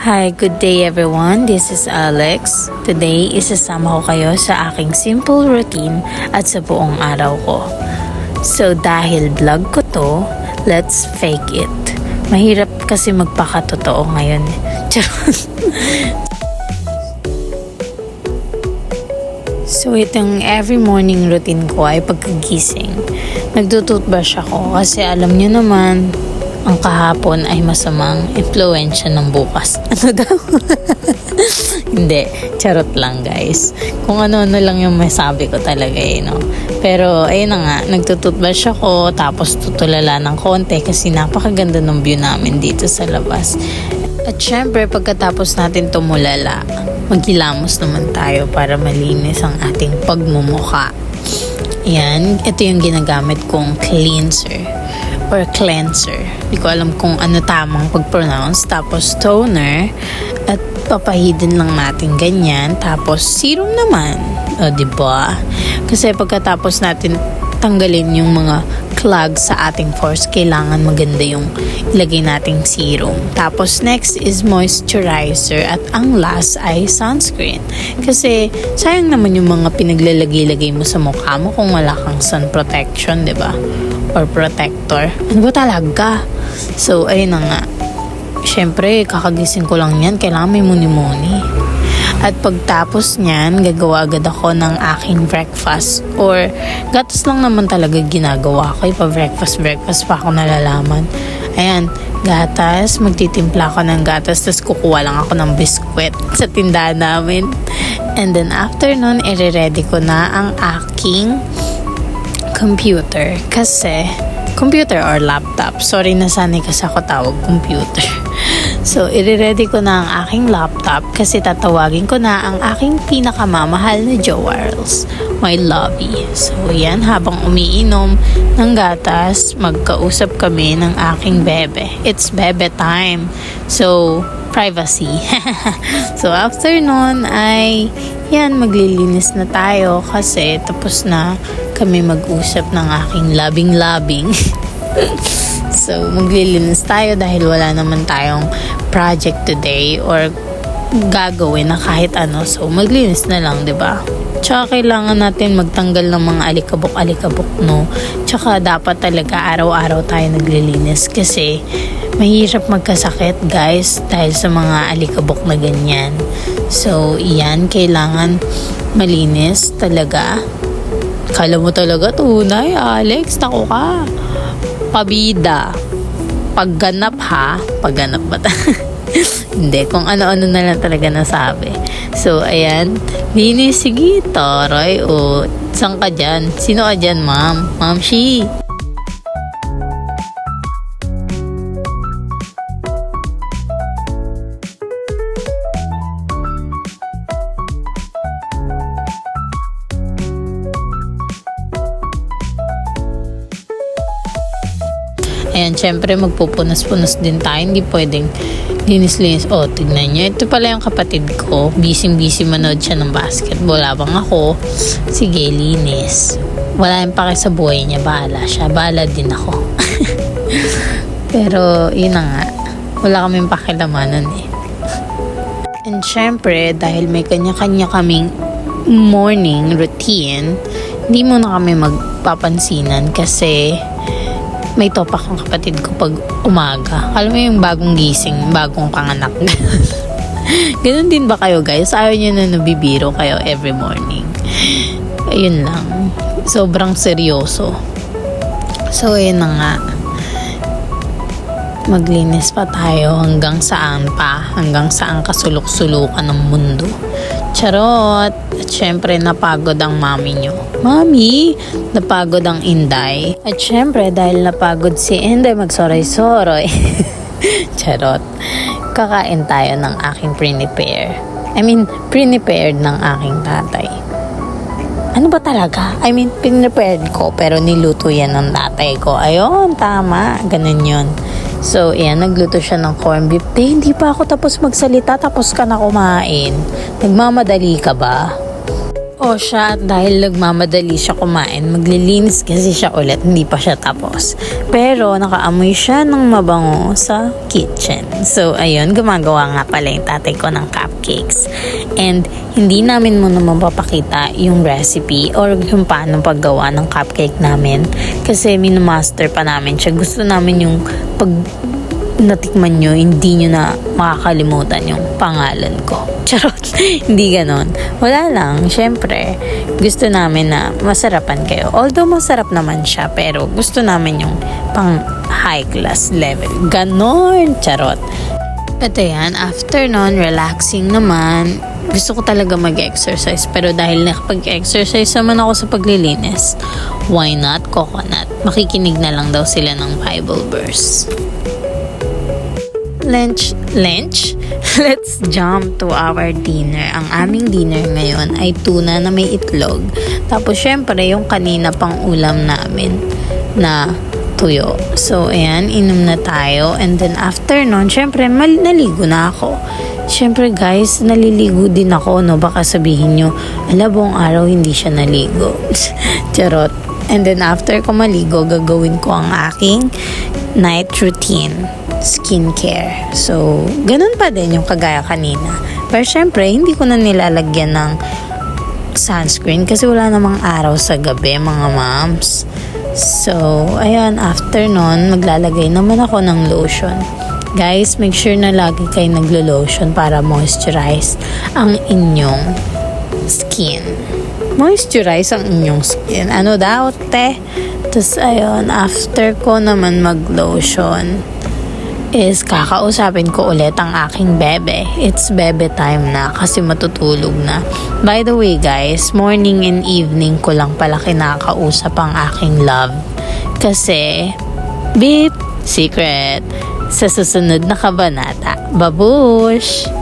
Hi, good day everyone. This is Alex. Today, isasama ko kayo sa aking simple routine at sa buong araw ko. So dahil vlog ko to, let's fake it. Mahirap kasi magpakatotoo ngayon. So itong every morning routine ko ay pagkagising. Nagtututbrush ako kasi alam nyo naman, ang kahapon ay masamang impluensya ng bukas. Ano daw? Hindi, charot lang guys. Kung ano-ano lang yung masabi ko talaga eh, no? Pero ayun na nga, nagtututbrush ako tapos tutulala ng konti kasi napakaganda ng view namin dito sa labas. At syempre, pagkatapos natin tumulala, maghilamos naman tayo para malinis ang ating pagmumuka. Yan, ito yung ginagamit kong cleanser or cleanser. Hindi ko alam kung ano tamang pag-pronounce. Tapos toner at papahidin lang natin ganyan. Tapos serum naman. O, ba? Kasi pagkatapos natin tanggalin yung mga clogs sa ating pores, kailangan maganda yung ilagay nating serum. Tapos next is moisturizer at ang last ay sunscreen. Kasi sayang naman yung mga pinaglalagay-lagay mo sa mukha mo kung wala kang sun protection, 'di ba? Or protector. Ano ba talaga? So ayun na nga. Siyempre, kakagising ko lang yan. Kailangan may muni-muni. At pagtapos niyan, gagawa agad ako ng aking breakfast. Or, gatas lang naman talaga ginagawa ko. Ipa-breakfast, breakfast pa ako nalalaman. Ayan, gatas. Magtitimpla ako ng gatas. Tapos kukuha lang ako ng biskwit sa tindahan namin. And then after nun, ire-ready ko na ang aking computer. Kasi, computer or laptop. Sorry na sanay kasi ako tawag computer. So, i-ready ko na ang aking laptop kasi tatawagin ko na ang aking pinakamamahal na Jowarls, my lobby. So, yan, habang umiinom ng gatas, magkausap kami ng aking bebe. It's bebe time. So, privacy. so, after nun ay, yan, maglilinis na tayo kasi tapos na kami mag-usap ng aking labing-labing. So, maglilinis tayo dahil wala naman tayong project today or gagawin na kahit ano. So, maglinis na lang, 'di ba? Tsaka kailangan natin magtanggal ng mga alikabok-alikabok, no? Tsaka dapat talaga araw-araw tayo naglilinis kasi mahirap magkasakit, guys, dahil sa mga alikabok na ganyan. So, iyan, kailangan malinis talaga. Kala mo talaga tunay, Alex, tako ka pabida. Pagganap ha. Pagganap ba ta? Hindi, kung ano-ano na lang talaga nasabi. So, ayan. Linis, sige, taray. O, saan ka dyan? Sino ka dyan, ma'am? Ma'am Shi. Ayan, syempre magpupunas-punas din tayo. Hindi pwedeng linis-linis. Oh, tignan nyo. Ito pala yung kapatid ko. Busy-busy manood siya ng basketball. Habang ako, sige, linis. Wala yung pake sa buhay niya. Bahala siya. Bahala din ako. Pero, yun na nga. Wala kaming pakilamanan eh. And syempre, dahil may kanya-kanya kaming morning routine, hindi muna kami magpapansinan kasi may topak ang kapatid ko pag umaga. Alam mo yung bagong gising, bagong panganak. Ganun din ba kayo guys? Ayaw nyo na nabibiro kayo every morning. Ayun lang. Sobrang seryoso. So, ayun na nga. Maglinis pa tayo hanggang saan pa. Hanggang saan kasulok-sulukan ng mundo. Charot! At syempre, napagod ang mami nyo. Mami! Napagod ang Inday. At syempre, dahil napagod si Inday magsoray-soray. Charot. Kakain tayo ng aking prepare. I mean, prepared ng aking tatay. Ano ba talaga? I mean, prepared ko pero niluto yan ng tatay ko. Ayun, tama. Ganun yun. So, ayan, nagluto siya ng corn beef. Te, hindi pa ako tapos magsalita, tapos ka na kumain. Nagmamadali ka ba? Siya, at dahil nagmamadali siya kumain, maglilinis kasi siya ulit, hindi pa siya tapos. Pero nakaamoy siya ng mabango sa kitchen. So, ayun, gumagawa nga pala yung tatay ko ng cupcakes. And hindi namin muna mapapakita yung recipe or yung paano paggawa ng cupcake namin. Kasi minamaster pa namin siya. Gusto namin yung pag natikman nyo, hindi nyo na makakalimutan yung pangalan ko. Charot. hindi ganon. Wala lang. Siyempre, gusto namin na masarapan kayo. Although masarap naman siya, pero gusto namin yung pang high class level. Ganon. Charot. At ayan, after nun, relaxing naman. Gusto ko talaga mag-exercise. Pero dahil nakapag-exercise naman ako sa paglilinis, why not coconut? Makikinig na lang daw sila ng Bible verse lunch, lunch, let's jump to our dinner. Ang aming dinner ngayon ay tuna na may itlog. Tapos, syempre, yung kanina pang ulam namin na tuyo. So, ayan, inom na tayo. And then, after nun, syempre, mal- naligo na ako. Syempre, guys, naliligo din ako, no? Baka sabihin nyo, ala, buong araw hindi siya naligo. Charot. And then, after ko maligo, gagawin ko ang aking night routine skincare. So, ganun pa din yung kagaya kanina. Pero syempre, hindi ko na nilalagyan ng sunscreen kasi wala namang araw sa gabi, mga moms. So, ayan, after nun, maglalagay naman ako ng lotion. Guys, make sure na lagi kayo naglo-lotion para moisturize ang inyong skin. Moisturize ang inyong skin. Ano daw, te? Tapos, ayun, after ko naman mag-lotion, is kakausapin ko ulit ang aking bebe. It's bebe time na kasi matutulog na. By the way guys, morning and evening ko lang pala kinakausap ang aking love. Kasi, beep, secret, sa susunod na kabanata. Babush!